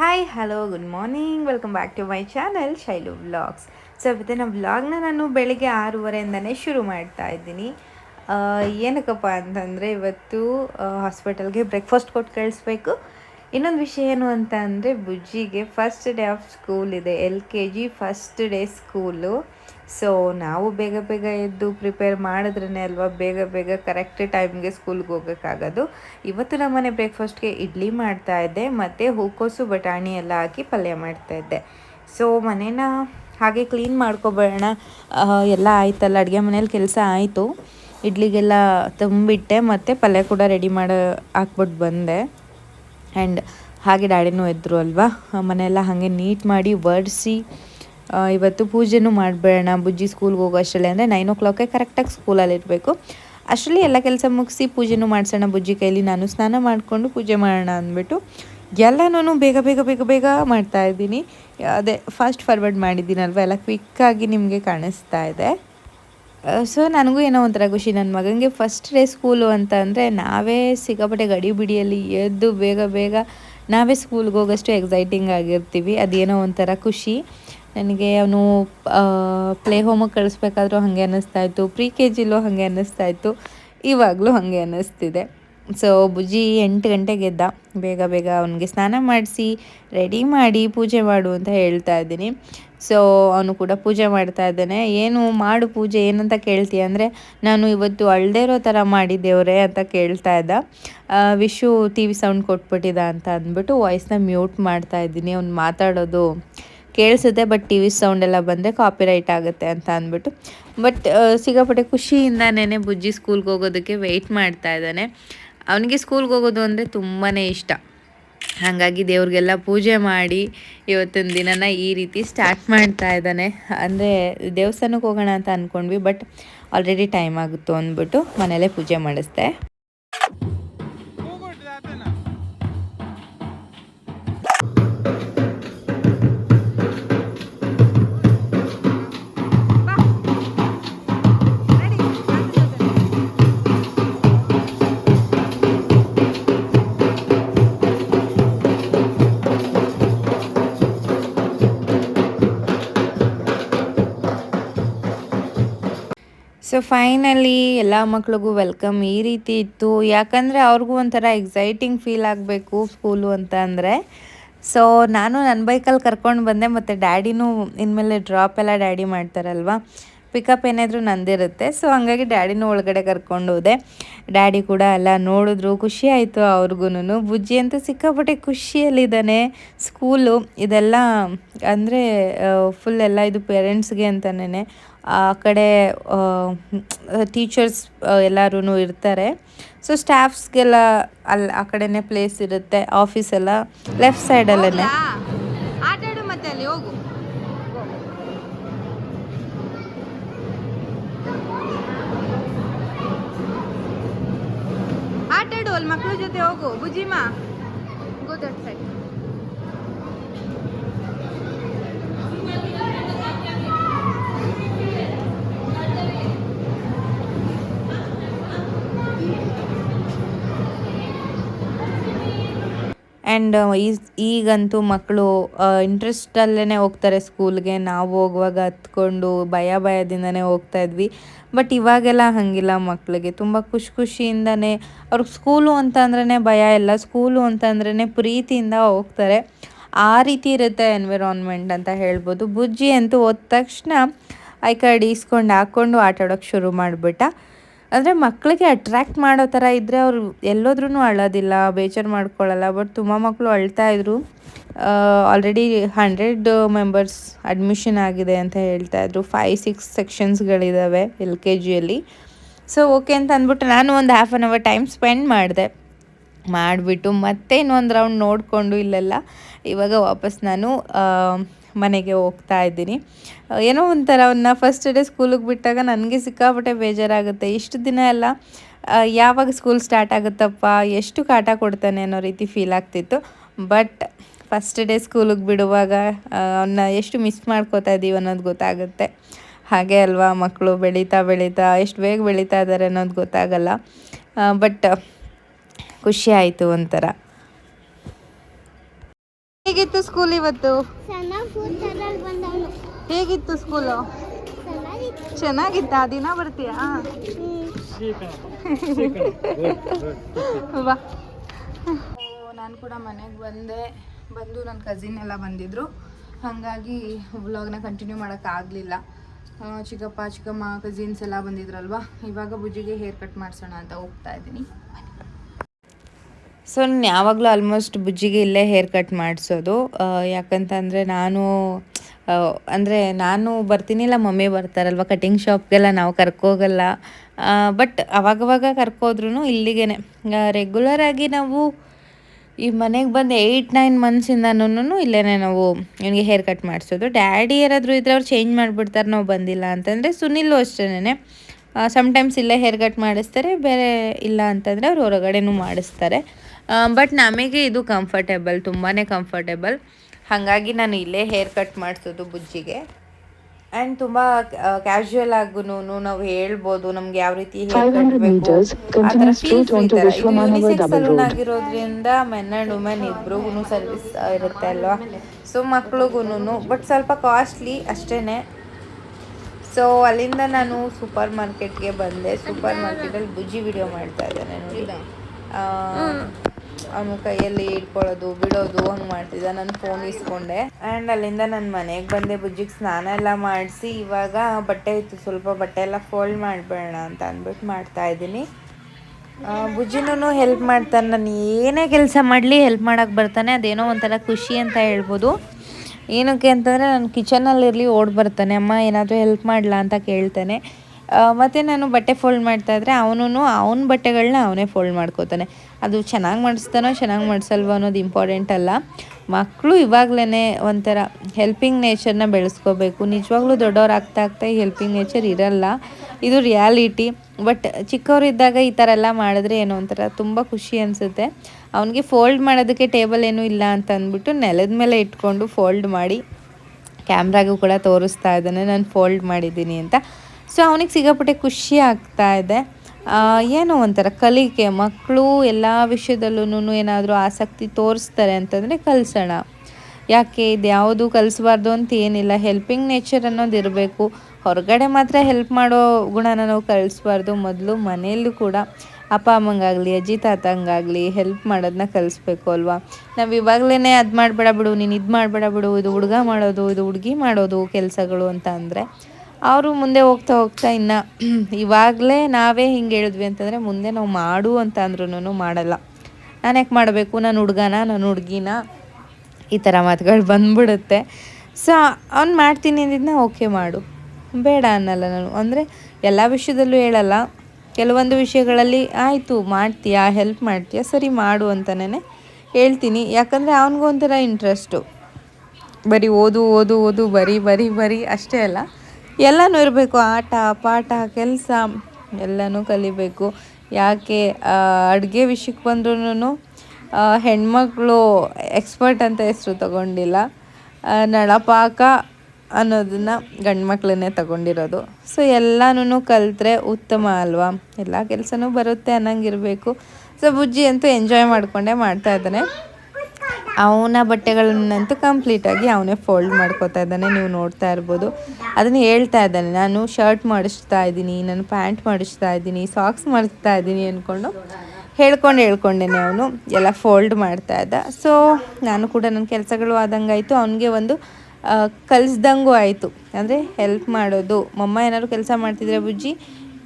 Hi hello good morning welcome back to my channel Shailu vlogs so ಇವತ್ತಿನ ವ್ಲಾಗ್ನ ನಾನು ಬೆಳಿಗ್ಗೆ ಆರೂವರೆಯಿಂದನೇ ಶುರು ಮಾಡ್ತಾ ಇದ್ದೀನಿ. ಏನಕ್ಕಪ್ಪ ಅಂತಂದರೆ ಇವತ್ತು ಹಾಸ್ಪಿಟಲ್ಗೆ ಬ್ರೇಕ್ಫಾಸ್ಟ್ ಕೊಟ್ಟು ಕಳಿಸ್ಬೇಕು. ಇನ್ನೊಂದು ವಿಷಯ ಏನು ಅಂತ ಅಂದರೆ ಬುಜ್ಜಿಗೆ ಫಸ್ಟ್ ಡೇ ಆಫ್ ಸ್ಕೂಲ್ ಇದೆ L K G first day school so ನಾವು ಬೇಗ ಬೇಗ ಎದ್ದು ಪ್ರಿಪೇರ್ ಮಾಡಿದ್ರೇ ಅಲ್ವಾ, ಬೇಗ ಬೇಗ ಕರೆಕ್ಟ್ ಟೈಮ್ಗೆ ಸ್ಕೂಲ್ಗೆ ಹೋಗೋಕ್ಕಾಗೋದು. ಇವತ್ತು ನಮ್ಮನೆ ಬ್ರೇಕ್ಫಾಸ್ಟ್ಗೆ ಇಡ್ಲಿ ಮಾಡ್ತಾ ಇದ್ದೆ, ಮತ್ತು ಹೂಕೋಸು, ಬಟಾಣಿ ಎಲ್ಲ ಹಾಕಿ ಪಲ್ಯ ಮಾಡ್ತಾ ಇದ್ದೆ. ಸೊ ಮನೇನ ಹಾಗೆ ಕ್ಲೀನ್ ಮಾಡ್ಕೊಬೋಣ ಎಲ್ಲ ಆಯ್ತಲ್ಲ, ಅಡುಗೆ ಮನೇಲಿ ಕೆಲಸ ಆಯಿತು. ಇಡ್ಲಿಗೆಲ್ಲ ತುಂಬಿಟ್ಟೆ, ಮತ್ತು ಪಲ್ಯ ಕೂಡ ರೆಡಿ ಮಾಡೋ ಹಾಕ್ಬಿಟ್ಟು ಬಂದೆ. ಆ್ಯಂಡ್ ಹಾಗೆ ಡ್ಯಾಡಿನೂ ಇದ್ದರು ಅಲ್ವಾ? ಮನೆಯೆಲ್ಲ ಹಾಗೆ ನೀಟ್ ಮಾಡಿ ಒರೆಸಿ ಇವತ್ತು ಪೂಜೆನೂ ಮಾಡಬೇಡ ಬುಜ್ಜಿ ಸ್ಕೂಲ್ಗೆ ಹೋಗೋ ಅಷ್ಟರಲ್ಲಿ ಅಂದರೆ ನೈನ್ ಓ ಕ್ಲಾಕೇ ಕರೆಕ್ಟಾಗಿ ಸ್ಕೂಲಲ್ಲಿ ಇರಬೇಕು. ಅಷ್ಟರಲ್ಲಿ ಎಲ್ಲ ಕೆಲಸ ಮುಗಿಸಿ ಪೂಜೆನೂ ಮಾಡಿಸೋಣ, ಬುಜ್ಜಿ ಕೈಲಿ ನಾನು ಸ್ನಾನ ಮಾಡಿಕೊಂಡು ಪೂಜೆ ಮಾಡೋಣ ಅಂದ್ಬಿಟ್ಟು ಎಲ್ಲನೂ ಬೇಗ ಬೇಗ ಬೇಗ ಬೇಗ ಮಾಡ್ತಾ ಇದ್ದೀನಿ. ಅದೇ ಫಾಸ್ಟ್ ಫಾರ್ವರ್ಡ್ ಮಾಡಿದ್ದೀನಲ್ವ? ಎಲ್ಲ ಕ್ವಿಕ್ಕಾಗಿ ನಿಮಗೆ ಕಾಣಿಸ್ತಾ ಇದೆ. ಸೊ ನನಗೂ ಏನೋ ಒಂಥರ ಖುಷಿ. ನನ್ನ ಮಗನಿಗೆ ಫಸ್ಟ್ ಡೇ ಸ್ಕೂಲು ಅಂತ ಅಂದರೆ ನಾವೇ ಸಿಕ್ಕಾಪಟ್ಟೆ ಗಡಿ ಬಿಡಿಯಲ್ಲಿ ಎದ್ದು ಬೇಗ ಬೇಗ ನಾವೇ ಸ್ಕೂಲ್ಗೆ ಹೋಗೋಷ್ಟು ಎಕ್ಸೈಟಿಂಗ್ ಆಗಿರ್ತೀವಿ. ಅದೇನೋ ಒಂಥರ ಖುಷಿ. ನನಗೆ ಅವನು ಪ್ಲೇ ಹೋಮಿಗೆ ಕಳಿಸ್ಬೇಕಾದ್ರೂ ಹಾಗೆ ಅನ್ನಿಸ್ತಾ ಇತ್ತು. ಪ್ರಿ ಕೆ ಜಿಲೂ ಹಾಗೆ ಅನ್ನಿಸ್ತಾ ಇತ್ತು. ಇವಾಗಲೂ ಹಾಗೆ ಅನ್ನಿಸ್ತಿದೆ. ಸೊ ಬುಜ್ಜಿ ಎಂಟು ಗಂಟೆಗೆ ಎದ್ದ. ಬೇಗ ಬೇಗ ಅವನಿಗೆ ಸ್ನಾನ ಮಾಡಿಸಿ ರೆಡಿ ಮಾಡಿ, ಪೂಜೆ ಮಾಡು ಅಂತ ಹೇಳ್ತಾ ಇದ್ದೀನಿ. ಸೊ ಅವನು ಕೂಡ ಪೂಜೆ ಮಾಡ್ತಾ ಇದ್ದಾನೆ. ಏನು ಮಾಡು ಪೂಜೆ, ಏನಂತ ಕೇಳ್ತೀಯ ಅಂದರೆ, ನಾನು ಇವತ್ತು ಅಳದೇ ಇರೋ ಥರ ಮಾಡಿದ್ದೇವ್ರೆ ಅಂತ ಕೇಳ್ತಾ ಇದ್ದ. ವಿಶು ಟಿ ವಿ ಸೌಂಡ್ ಕೊಟ್ಬಿಟ್ಟಿದ ಅಂತ ಅಂದ್ಬಿಟ್ಟು ವಾಯ್ಸ್ನ ಮ್ಯೂಟ್ ಮಾಡ್ತಾ ಇದ್ದೀನಿ. ಅವ್ನು ಮಾತಾಡೋದು ಕೇಳಿಸುತ್ತೆ ಬಟ್ ಟಿ ವಿ ಸೌಂಡ್ ಎಲ್ಲ ಬಂದರೆ ಕಾಪಿರೈಟ್ ಆಗುತ್ತೆ ಅಂತ ಅಂದ್ಬಿಟ್ಟು. ಬಟ್ ಸಿಕ್ಕಾಪಟ್ಟೆ ಖುಷಿಯಿಂದನೇ ಬುಜ್ಜಿ ಸ್ಕೂಲ್ಗೆ ಹೋಗೋದಕ್ಕೆ ವೆಯ್ಟ್ ಮಾಡ್ತಾ ಇದ್ದಾನೆ. ಅವನಿಗೆ ಸ್ಕೂಲ್ಗೆ ಹೋಗೋದು ಅಂದರೆ ತುಂಬಾ ಇಷ್ಟ. ಹಾಗಾಗಿ ದೇವ್ರಿಗೆಲ್ಲ ಪೂಜೆ ಮಾಡಿ ಇವತ್ತಿನ ದಿನನ ಈ ರೀತಿ ಸ್ಟಾರ್ಟ್ ಮಾಡ್ತಾ ಇದ್ದಾನೆ. ಅಂದರೆ ದೇವಸ್ಥಾನಕ್ಕೆ ಹೋಗೋಣ ಅಂತ ಅಂದ್ಕೊಂಡ್ವಿ ಬಟ್ ಆಲ್ರೆಡಿ ಟೈಮ್ ಆಗುತ್ತೋ ಅಂದ್ಬಿಟ್ಟು ಮನೇಲೇ ಪೂಜೆ ಮಾಡಿಸ್ದೆ. ಸೊ ಫೈನಲಿ ಎಲ್ಲ ಮಕ್ಳಿಗೂ ವೆಲ್ಕಮ್ ಈ ರೀತಿ ಇತ್ತು. ಯಾಕಂದರೆ ಅವ್ರಿಗೂ ಒಂಥರ ಎಕ್ಸೈಟಿಂಗ್ ಫೀಲ್ ಆಗಬೇಕು ಸ್ಕೂಲು ಅಂತ ಅಂದರೆ. ಸೊ ನಾನು ನನ್ನ ಬೈಕಲ್ಲಿ ಕರ್ಕೊಂಡು ಬಂದೆ, ಮತ್ತು ಡ್ಯಾಡಿನೂ ಇನ್ಮೇಲೆ ಡ್ರಾಪ್ ಎಲ್ಲ ಡ್ಯಾಡಿ ಮಾಡ್ತಾರಲ್ವ? ಪಿಕಪ್ ಏನಾದರೂ ನಂದಿರುತ್ತೆ. ಸೊ ಹಂಗಾಗಿ ಡ್ಯಾಡಿನೂ ಒಳಗಡೆ ಕರ್ಕೊಂಡು ಹೋದೆ. ಡ್ಯಾಡಿ ಕೂಡ ಎಲ್ಲ ನೋಡಿದ್ರು, ಖುಷಿ ಆಯಿತು ಅವ್ರಿಗೂ ಬುಜ್ಜಿ ಅಂತೂ ಸಿಕ್ಕಾಪಟ್ಟೆ ಖುಷಿಯಲ್ಲಿದ್ದಾನೆ. ಸ್ಕೂಲು ಇದೆಲ್ಲ ಅಂದರೆ ಫುಲ್ ಎಲ್ಲ ಇದು ಪೇರೆಂಟ್ಸ್ಗೆ ಅಂತಲೇ ಆ ಕಡೆ ಟೀಚರ್ಸ್ ಎಲ್ಲರೂ ಇರ್ತಾರೆ. ಸೊ ಸ್ಟಾಫ್ಸ್ಗೆಲ್ಲ ಅಲ್ಲಿ ಆ ಕಡೆನೇ ಪ್ಲೇಸ್ ಇರುತ್ತೆ ಆಫೀಸ್ ಎಲ್ಲ ಲೆಫ್ಟ್ ಸೈಡಲ್ಲೇ ಅಲ್ಲಿ, ಹೋಗು. ಆಟಾಡು ಮಕ್ಕಳ ಜೊತೆ ಹೋಗು. ಬುಜಿಮಾ? ಗೋ ದಟ್ ಸೈಡ್ ಆ್ಯಂಡ್ ಈಗಂತೂ ಮಕ್ಕಳು ಇಂಟ್ರೆಸ್ಟಲ್ಲೇ ಹೋಗ್ತಾರೆ ಸ್ಕೂಲ್ಗೆ ನಾವು ಹೋಗುವಾಗ ಹತ್ಕೊಂಡು ಭಯ ಭಯದಿಂದನೇ ಹೋಗ್ತಾ ಇದ್ವಿ. ಬಟ್ ಇವಾಗೆಲ್ಲ ಹಾಗಿಲ್ಲ ಮಕ್ಕಳಿಗೆ ತುಂಬ ಖುಷಿ ಖುಷಿಯಿಂದನೇ ಅವ್ರಿಗೆ ಸ್ಕೂಲು ಅಂತ ಅಂದ್ರೇ ಭಯ ಇಲ್ಲ. ಸ್ಕೂಲು ಅಂತ ಅಂದ್ರೇ ಪ್ರೀತಿಯಿಂದ ಹೋಗ್ತಾರೆ. ಆ ರೀತಿ ಇರುತ್ತೆ ಎನ್ವಿರಾನ್ಮೆಂಟ್ ಅಂತ ಹೇಳ್ಬೋದು. ಬುಜ್ಜಿ ಅಂತೂ ಹೋದ ತಕ್ಷಣ ಐ ಕಾರ್ಡ್ ಈಸ್ಕೊಂಡು ಹಾಕ್ಕೊಂಡು ಆಟಾಡೋಕ್ಕೆ ಶುರು ಮಾಡಿಬಿಟ್ಟ. ಅಂದರೆ ಮಕ್ಕಳಿಗೆ ಅಟ್ರ್ಯಾಕ್ಟ್ ಮಾಡೋ ಥರ ಇದ್ದರೆ ಅವರು ಎಲ್ಲೋದ್ರೂ ಅಳೋದಿಲ್ಲ, ಬೇಜಾರು ಮಾಡ್ಕೊಳ್ಳಲ್ಲ ಬಟ್ ತುಂಬ ಮಕ್ಕಳು ಅಳ್ತಾ ಇದ್ರು. ಆಲ್ರೆಡಿ ಹಂಡ್ರೆಡ್ ಮೆಂಬರ್ಸ್ ಅಡ್ಮಿಷನ್ ಆಗಿದೆ ಅಂತ ಹೇಳ್ತಾ ಇದ್ರು. ಫೈವ್ ಸಿಕ್ಸ್ ಸೆಕ್ಷನ್ಸ್ಗಳಿದ್ದಾವೆ ಎಲ್ ಕೆ ಜಿಯಲ್ಲಿ. ಸೊ ಓಕೆ ಅಂತ ಅಂದ್ಬಿಟ್ಟು ನಾನು ಒಂದು half an hour time spend ಮಾಡಿದೆ. ಮಾಡಿಬಿಟ್ಟು ಮತ್ತೆ ಇನ್ನೊಂದು ರೌಂಡ್ ನೋಡಿಕೊಂಡು ಇಲ್ಲೆಲ್ಲ ಇವಾಗ ವಾಪಸ್ ನಾನು ಮನೆಗೆ ಹೋಗ್ತಾ ಇದ್ದೀನಿ. ಏನೋ ಒಂಥರ ಅವನ್ನ ಫಸ್ಟ್ ಡೇ ಸ್ಕೂಲಿಗೆ ಬಿಟ್ಟಾಗ ನನಗೆ ಸಿಕ್ಕಾಪಟ್ಟೆ ಬೇಜಾರಾಗುತ್ತೆ. ಇಷ್ಟು ದಿನ ಎಲ್ಲ ಯಾವಾಗ ಸ್ಕೂಲ್ ಸ್ಟಾರ್ಟ್ ಆಗುತ್ತಪ್ಪ, ಎಷ್ಟು ಕಾಟ ಕೊಡ್ತಾನೆ ಅನ್ನೋ ರೀತಿ ಫೀಲ್ ಆಗ್ತಿತ್ತು. ಬಟ್ ಫಸ್ಟ್ ಡೇ ಸ್ಕೂಲಿಗೆ ಬಿಡುವಾಗ ಅವನ್ನ ಎಷ್ಟು ಮಿಸ್ ಮಾಡ್ಕೋತಾ ಇದ್ದೀವಿ ಅನ್ನೋದು ಗೊತ್ತಾಗುತ್ತೆ. ಹಾಗೆ ಅಲ್ವಾ ಮಕ್ಕಳು ಬೆಳೀತಾ ಬೆಳೀತಾ, ಎಷ್ಟು ಬೇಗ ಬೆಳೀತಾ ಇದ್ದಾರೆ ಅನ್ನೋದು ಗೊತ್ತಾಗಲ್ಲ. ಬಟ್ ಖುಷಿ ಆಯಿತು ಒಂಥರ. ಹೇಗಿತ್ತು ಸ್ಕೂಲ್ ಇವತ್ತು? ಹೇಗಿತ್ತು ಸ್ಕೂಲು ಚೆನ್ನಾಗಿತ್ತ? ಚೆನ್ನಾಗಿತ್ತಾ ದಿನ ಬರ್ತೀಯಾ? ಬಾ. ನಾನು ಕೂಡ ಮನೆಗೆ ಬಂದೆ. ಬಂದು ನನ್ನ ಕಸಿನ್ ಎಲ್ಲ ಬಂದಿದ್ರು. ಹಾಗಾಗಿ ವ್ಲಾಗ್ನ ಕಂಟಿನ್ಯೂ ಮಾಡೋಕ್ಕಾಗಲಿಲ್ಲ ಚಿಕ್ಕಪ್ಪ ಚಿಕ್ಕಮ್ಮ ಕಸಿನ್ಸ್ ಎಲ್ಲ ಬಂದಿದ್ರಲ್ವಾ? ಇವಾಗ ಬುಜ್ಜಿಗೆ ಹೇರ್ ಕಟ್ ಮಾಡಿಸೋಣ ಅಂತ ಹೋಗ್ತಾ ಇದ್ದೀನಿ. ಸೊ, ನಾನು ಯಾವಾಗಲೂ ಆಲ್ಮೋಸ್ಟ್ ಬುಜ್ಜಿಗೆ ಇಲ್ಲೇ ಹೇರ್ ಕಟ್ ಮಾಡಿಸೋದು. ಯಾಕಂತಂದರೆ ನಾನು ಅಂದರೆ ನಾನು ಬರ್ತೀನಿ ಇಲ್ಲ, ಮಮ್ಮಿ ಬರ್ತಾರಲ್ವ ಕಟಿಂಗ್ ಶಾಪ್ಗೆಲ್ಲ ನಾವು ಕರ್ಕೋಗಲ್ಲ. ಬಟ್ ಅವಾಗವಾಗ ಕರ್ಕೋದ್ರೂ ಇಲ್ಲಿಗೇನೆ. ರೆಗ್ಯುಲರ್ ಆಗಿ ನಾವು ಈ ಮನೆಗೆ ಬಂದು ಏಯ್ಟ್ ನೈನ್ ಮಂತ್ಸಿಂದನೂ ಇಲ್ಲೇ ನಾವು ಇವನಿಗೆ ಹೇರ್ ಕಟ್ ಮಾಡಿಸೋದು. ಡ್ಯಾಡಿ ಯಾರಾದರೂ ಇದ್ದರೆ ಅವ್ರು ಚೇಂಜ್ ಮಾಡಿಬಿಡ್ತಾರೆ, ನಾವು ಬಂದಿಲ್ಲ ಅಂತಂದರೆ ಸುನಿಲು ಅಷ್ಟೇ ಸಮ್ಟೈಮ್ಸ್ ಇಲ್ಲೇ ಹೇರ್ ಕಟ್ ಮಾಡಿಸ್ತಾರೆ, ಬೇರೆ ಇಲ್ಲ ಅಂತಂದರೆ ಅವ್ರು ಹೊರಗಡೆನೂ ಮಾಡಿಸ್ತಾರೆ. ಬಟ್ ನಮಗೆ ಇದು ಕಂಫರ್ಟೇಬಲ್ ತುಂಬಾ ಕಂಫರ್ಟೇಬಲ್ ಹಾಗಾಗಿ ನಾನು ಇಲ್ಲೇ ಹೇರ್ ಕಟ್ ಮಾಡಿಸೋದು ಬುಜ್ಜಿಗೆ. ಆ್ಯಂಡ್ ತುಂಬ ಕ್ಯಾಶುಯಲ್ ಆಗೂ ನಾವು ಹೇಳ್ಬೋದು ನಮ್ಗೆ ಯಾವ ರೀತಿ hair 500 meters, continuous route onto Vishwamanava double road. ಆಗಿರೋದ್ರಿಂದ ಮೆನ್ ಆ್ಯಂಡ್ ವುಮೆನ್ ಇಬ್ರಿಗೂ ಸರ್ವಿಸ್ ಇರುತ್ತೆ ಅಲ್ವಾ? ಸೊ ಮಕ್ಳಿಗೂ ಬಟ್ ಸ್ವಲ್ಪ ಕಾಸ್ಟ್ಲಿ ಅಷ್ಟೇ ಸೊ ಅಲ್ಲಿಂದ ನಾನು ಸೂಪರ್ ಮಾರ್ಕೆಟ್ಗೆ ಬಂದೆ. ಸೂಪರ್ ಮಾರ್ಕೆಟಲ್ಲಿ ಬುಜ್ಜಿ ವಿಡಿಯೋ ಮಾಡ್ತಾ ಇದ್ದಾನೆ ನೋಡಿ. ಅವನು ಕೈಯಲ್ಲಿ ಇಟ್ಕೊಳ್ಳೋದು, ಬಿಡೋದು, ಹಂಗೆ ಮಾಡ್ತಿದ್ದ. ನಾನು ಫೋನ್ ಇಸ್ಕೊಂಡೆ. ಆ್ಯಂಡ್ ಅಲ್ಲಿಂದ ನಾನು ಮನೆಗೆ ಬಂದೆ. ಬುಜ್ಜಿಗೆ ಸ್ನಾನ ಎಲ್ಲ ಮಾಡಿಸಿ ಇವಾಗ ಬಟ್ಟೆ ಇತ್ತು. ಸ್ವಲ್ಪ ಬಟ್ಟೆ ಎಲ್ಲ ಫೋಲ್ಡ್ ಮಾಡಿಬಿಡೋಣ ಅಂತ ಅಂದ್ಬಿಟ್ಟು ಮಾಡ್ತಾ ಇದ್ದೀನಿ. ಬುಜ್ಜಿನೂ ಹೆಲ್ಪ್ ಮಾಡ್ತಾನೆ. ನಾನು ಏನೇ ಕೆಲಸ ಮಾಡಲಿ ಹೆಲ್ಪ್ ಮಾಡೋಕ್ಕೆ ಬರ್ತಾನೆ. ಅದೇನೋ ಒಂಥರ ಖುಷಿ ಅಂತ ಹೇಳ್ಬೋದು. ಏನಕ್ಕೆ ಅಂತಂದರೆ, ನಾನು ಕಿಚನಲ್ಲಿರಲಿ ಓಡ್ ಬರ್ತಾನೆ. ಅಮ್ಮ ಏನಾದರೂ ಹೆಲ್ಪ್ ಮಾಡಲಾ ಅಂತ ಕೇಳ್ತಾನೆ. ಮತ್ತು ನಾನು ಬಟ್ಟೆ ಫೋಲ್ಡ್ ಮಾಡ್ತಾ ಇದ್ದರೆ ಅವನು ಅವನ ಬಟ್ಟೆಗಳನ್ನ ಅವನೇ ಫೋಲ್ಡ್ ಮಾಡ್ಕೋತಾನೆ. ಅದು ಚೆನ್ನಾಗಿ ಮಾಡಿಸ್ತಾನೋ ಚೆನ್ನಾಗಿ ಮಾಡಿಸಲ್ವೋ ಅನ್ನೋದು ಇಂಪಾರ್ಟೆಂಟ್ ಅಲ್ಲ. ಮಕ್ಕಳು ಇವಾಗಲೇ ಒಂಥರ ಹೆಲ್ಪಿಂಗ್ ನೇಚರ್ನ ಬೆಳೆಸ್ಕೋಬೇಕು. ನಿಜವಾಗ್ಲೂ ದೊಡ್ಡವ್ರು ಆಗ್ತಾ ಆಗ್ತಾ ಹೆಲ್ಪಿಂಗ್ ನೇಚರ್ ಇರಲ್ಲ. ಇದು ರಿಯಾಲಿಟಿ ಬಟ್ ಚಿಕ್ಕವರಿದ್ದಾಗ ಈ ಥರ ಎಲ್ಲ ಮಾಡಿದ್ರೆ ಏನೋ ಒಂಥರ ತುಂಬ ಖುಷಿ ಅನಿಸುತ್ತೆ. ಅವನಿಗೆ ಫೋಲ್ಡ್ ಮಾಡೋದಕ್ಕೆ ಟೇಬಲ್ ಏನೂ ಇಲ್ಲ ಅಂತ ಅಂದ್ಬಿಟ್ಟು ನೆಲದ ಮೇಲೆ ಇಟ್ಕೊಂಡು ಫೋಲ್ಡ್ ಮಾಡಿ ಕ್ಯಾಮ್ರಾಗೂ ಕೂಡ ತೋರಿಸ್ತಾ ಇದ್ದಾನೆ. ನಾನು ಫೋಲ್ಡ್ ಮಾಡಿದ್ದೀನಿ ಅಂತ. ಸೊ ಅವನಿಗೆ ಸಿಕ್ಕಾಪಟ್ಟೆ ಖುಷಿ ಆಗ್ತಾ ಇದೆ. ಏನೋ ಒಂಥರ ಕಲಿಕೆ, ಮಕ್ಕಳು ಎಲ್ಲ ವಿಷಯದಲ್ಲೂ ಏನಾದರೂ ಆಸಕ್ತಿ ತೋರಿಸ್ತಾರೆ ಅಂತಂದರೆ ಕಲಿಸೋಣ. ಯಾಕೆ ಇದು ಯಾವುದು ಕಲಿಸ್ಬಾರ್ದು ಅಂತ ಏನಿಲ್ಲ ಹೆಲ್ಪಿಂಗ್ ನೇಚರ್ ಅನ್ನೋದು ಇರಬೇಕು. ಹೊರಗಡೆ ಮಾತ್ರ ಹೆಲ್ಪ್ ಮಾಡೋ ಗುಣನ ನಾವು ಕಲಿಸ್ಬಾರ್ದು, ಮೊದಲು ಮನೆಯಲ್ಲೂ ಕೂಡ. ಅಪ್ಪ ಅಮ್ಮಂಗಾಗಲಿ, ಅಜ್ಜಿ ತಾತಂಗಾಗಲಿ ಹೆಲ್ಪ್ ಮಾಡೋದನ್ನ ಕಲಿಸ್ಬೇಕು ಅಲ್ವಾ? ನಾವು ಇವಾಗಲೇ ಅದು ಮಾಡಬೇಡ ಬಿಡು, ನೀನು ಇದು ಮಾಡಬೇಡ ಬಿಡು, ಇದು ಹುಡುಗ ಮಾಡೋದು, ಇದು ಹುಡುಗಿ ಮಾಡೋದು ಕೆಲಸಗಳು ಅಂತ ಅಂದರೆ. ಅವರು ಮುಂದೆ ಹೋಗ್ತಾ ಹೋಗ್ತಾ ಇನ್ನು ಇವಾಗಲೇ ನಾವೇ ಹಿಂಗೆ ಹೇಳಿದ್ವಿ ಅಂತಂದರೆ ಮುಂದೆ ನಾವು ಮಾಡು ಅಂತ ಅಂದ್ರೂ ಮಾಡಲ್ಲ. ನಾನು ಯಾಕೆ ಮಾಡಬೇಕು? ನಾನು ಹುಡುಗನ? ನಾನು ಹುಡುಗಿನ? ಈ ಥರ ಮಾತುಗಳು ಬಂದ್ಬಿಡುತ್ತೆ. ಸೊ ಅವ್ನು ಮಾಡ್ತೀನಿ ಅಂದಿದ್ದನ್ನ ಓಕೆ ಮಾಡು. ಬೇಡ ಅನ್ನಲ್ಲ ನಾನು. ಅಂದರೆ ಎಲ್ಲ ವಿಷಯದಲ್ಲೂ ಹೇಳಲ್ಲ. ಕೆಲವೊಂದು ವಿಷಯಗಳಲ್ಲಿ ಆಯಿತು, ಮಾಡ್ತೀಯಾ? ಹೆಲ್ಪ್ ಮಾಡ್ತೀಯಾ? ಸರಿ ಮಾಡು ಅಂತಲೇ ಹೇಳ್ತೀನಿ. ಯಾಕಂದರೆ ಅವನಿಗೂ ಒಂಥರ ಇಂಟ್ರೆಸ್ಟು ಬರೀ ಓದು ಓದು ಓದು, ಬರೀ ಬರೀ ಬರೀ ಅಷ್ಟೇ ಅಲ್ಲ. ಎಲ್ಲನೂ ಇರಬೇಕು. ಆಟ, ಪಾಠ, ಕೆಲಸ ಎಲ್ಲನೂ ಕಲಿಬೇಕು. ಯಾಕೆ ಅಡುಗೆ ವಿಷಯಕ್ಕೆ ಬಂದ್ರೂ ಹೆಣ್ಮಕ್ಳು ಎಕ್ಸ್ಪರ್ಟ್ ಅಂತ ಹೆಸರು ತಗೊಂಡಿಲ್ಲ. ನಳಪಾಕ ಅನ್ನೋದನ್ನು ಗಂಡು ಮಕ್ಕಳನ್ನೇ ತಗೊಂಡಿರೋದು. ಸೊ ಎಲ್ಲನೂ ಕಲಿತ್ರೆ ಉತ್ತಮ ಅಲ್ವಾ? ಎಲ್ಲ ಕೆಲಸನೂ ಬರುತ್ತೆ ಅನ್ನಂಗಿರಬೇಕು. ಸೊ, ಬುಜ್ಜಿ ಅಂತೂ ಎಂಜಾಯ್ ಮಾಡಿಕೊಂಡೇ ಮಾಡ್ತಾ ಇದ್ದಾನೆ. ಅವನ ಬಟ್ಟೆಗಳನ್ನಂತೂ ಕಂಪ್ಲೀಟಾಗಿ ಅವನೇ ಫೋಲ್ಡ್ ಮಾಡ್ಕೋತಾ ಇದ್ದಾನೆ. ನೀವು ನೋಡ್ತಾ ಇರ್ಬೋದು. ಅದನ್ನು ಹೇಳ್ತಾ ಇದ್ದಾನೆ. ನಾನು ಶರ್ಟ್ ಮಾಡಿಸ್ತಾ ಇದ್ದೀನಿ, ನಾನು ಪ್ಯಾಂಟ್ ಮಾಡಿಸ್ತಾ ಇದ್ದೀನಿ ಸಾಕ್ಸ್ ಮಾಡಿಸ್ತಾ ಇದ್ದೀನಿ ಅಂದ್ಕೊಂಡು ಹೇಳ್ಕೊಂಡು ಹೇಳ್ಕೊಂಡೇನೆ ಅವನು. ಎಲ್ಲ ಫೋಲ್ಡ್ ಮಾಡ್ತಾ ಇದ್ದ. ಸೊ ನಾನು ಕೂಡ ನನ್ನ ಕೆಲಸಗಳು ಆದಂಗಾಯಿತು. ಅವನಿಗೆ ಒಂದು ಕಲಿಸ್ದಂಗೂ ಆಯಿತು. ಅಂದರೆ ಹೆಲ್ಪ್ ಮಾಡೋದು. ಮಮ್ಮ ಏನಾದ್ರು ಕೆಲಸ ಮಾಡ್ತಿದ್ರೆ ಬುಜ್ಜಿ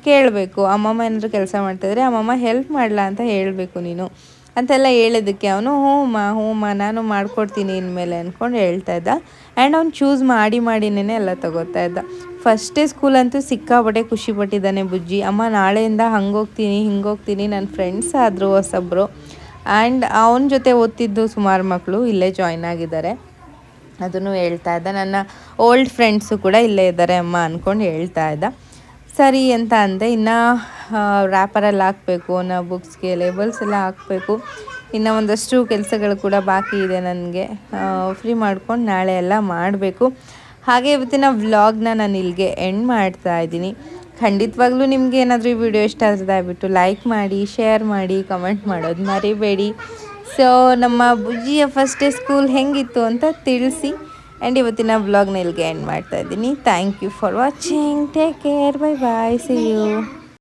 ಕೇಳಬೇಕು. ಅಮ್ಮಮ್ಮ ಏನಾದ್ರು ಕೆಲಸ ಮಾಡ್ತಿದ್ರೆ ಅಮ್ಮಮ್ಮ ಹೆಲ್ಪ್ ಮಾಡಲ ಅಂತ ಹೇಳಬೇಕು ನೀನು. ಅಂತೆಲ್ಲ ಹೇಳೋದಕ್ಕೆ ಅವನು ಹ್ಞೂ ಮಾ ಹ್ಞೂ ನಾನು ಮಾಡ್ಕೊಡ್ತೀನಿ ಇನ್ಮೇಲೆ ಅಂದ್ಕೊಂಡು ಹೇಳ್ತಾ ಇದ್ದ. ಆ್ಯಂಡ್ ಅವ್ನು ಚೂಸ್ ಮಾಡಿ ಮಾಡಿನೇ ಎಲ್ಲ ತಗೋತಾ ಇದ್ದ. ಫಸ್ಟೇ ಸ್ಕೂಲಂತೂ ಸಿಕ್ಕಾಪಟ್ಟೆ ಖುಷಿ ಪಟ್ಟಿದ್ದಾನೆ ಬುಜ್ಜಿ. ಅಮ್ಮ, ನಾಳೆಯಿಂದ ಹಂಗೆ ಹೋಗ್ತೀನಿ ಹಿಂಗೆ ಹೋಗ್ತೀನಿ ನನ್ನ ಫ್ರೆಂಡ್ಸ್ ಆದರು ಹೊಸಬ್ರು. ಆ್ಯಂಡ್ ಅವನ ಜೊತೆ ಓದ್ತಿದ್ದು ಸುಮಾರು ಮಕ್ಕಳು ಇಲ್ಲೇ ಜಾಯ್ನ್ ಆಗಿದ್ದಾರೆ. ಅದನ್ನು ಹೇಳ್ತಾ ಇದ್ದ. ನನ್ನ ಓಲ್ಡ್ ಫ್ರೆಂಡ್ಸು ಕೂಡ ಇಲ್ಲೇ ಇದ್ದಾರೆ ಅಮ್ಮ ಅಂದ್ಕೊಂಡು ಹೇಳ್ತಾ ಇದ್ದ. ಸರಿ ಅಂತ ಅಂದೆ. ಇನ್ನು ರ್ಯಾಪರಲ್ಲಿ ಹಾಕಬೇಕು ನಾವು ಬುಕ್ಸ್ಗೆ ಲೇಬಲ್ಸ್ ಎಲ್ಲ ಹಾಕಬೇಕು. ಇನ್ನು ಒಂದಷ್ಟು ಕೆಲಸಗಳು ಕೂಡ ಬಾಕಿ ಇದೆ ನನಗೆ. ಫ್ರೀ ಮಾಡ್ಕೊಂಡು ನಾಳೆ ಎಲ್ಲ ಮಾಡಬೇಕು. ಹಾಗೆ ಇವತ್ತಿನ ವ್ಲಾಗ್ನ ನಾನು ಇಲ್ಲಿಗೆ ಎಂಡ್ ಮಾಡ್ತಾ ಇದ್ದೀನಿ. ಖಂಡಿತವಾಗ್ಲೂ ನಿಮಗೆ ಏನಾದರೂ ಈ ವಿಡಿಯೋ ಇಷ್ಟ ಆದರೆ ದಯವಿಟ್ಟು ಲೈಕ್ ಮಾಡಿ ಶೇರ್ ಮಾಡಿ ಕಮೆಂಟ್ ಮಾಡೋದು ಮರಿಬೇಡಿ. ಸೊ ನಮ್ಮ ಬುಜ್ಜಿಯ ಫಸ್ಟ್ ಡೇ ಸ್ಕೂಲ್ ಹೆಂಗಿತ್ತು ಅಂತ ತಿಳಿಸಿ. ಆ್ಯಂಡ್ ಇವತ್ತಿನ ವ್ಲಾಗ್ನ ಇಲ್ಲಿಗೆ ಎಂಡ್ ಮಾಡ್ತಾ ಇದ್ದೀನಿ. Thank you for watching take care bye bye see you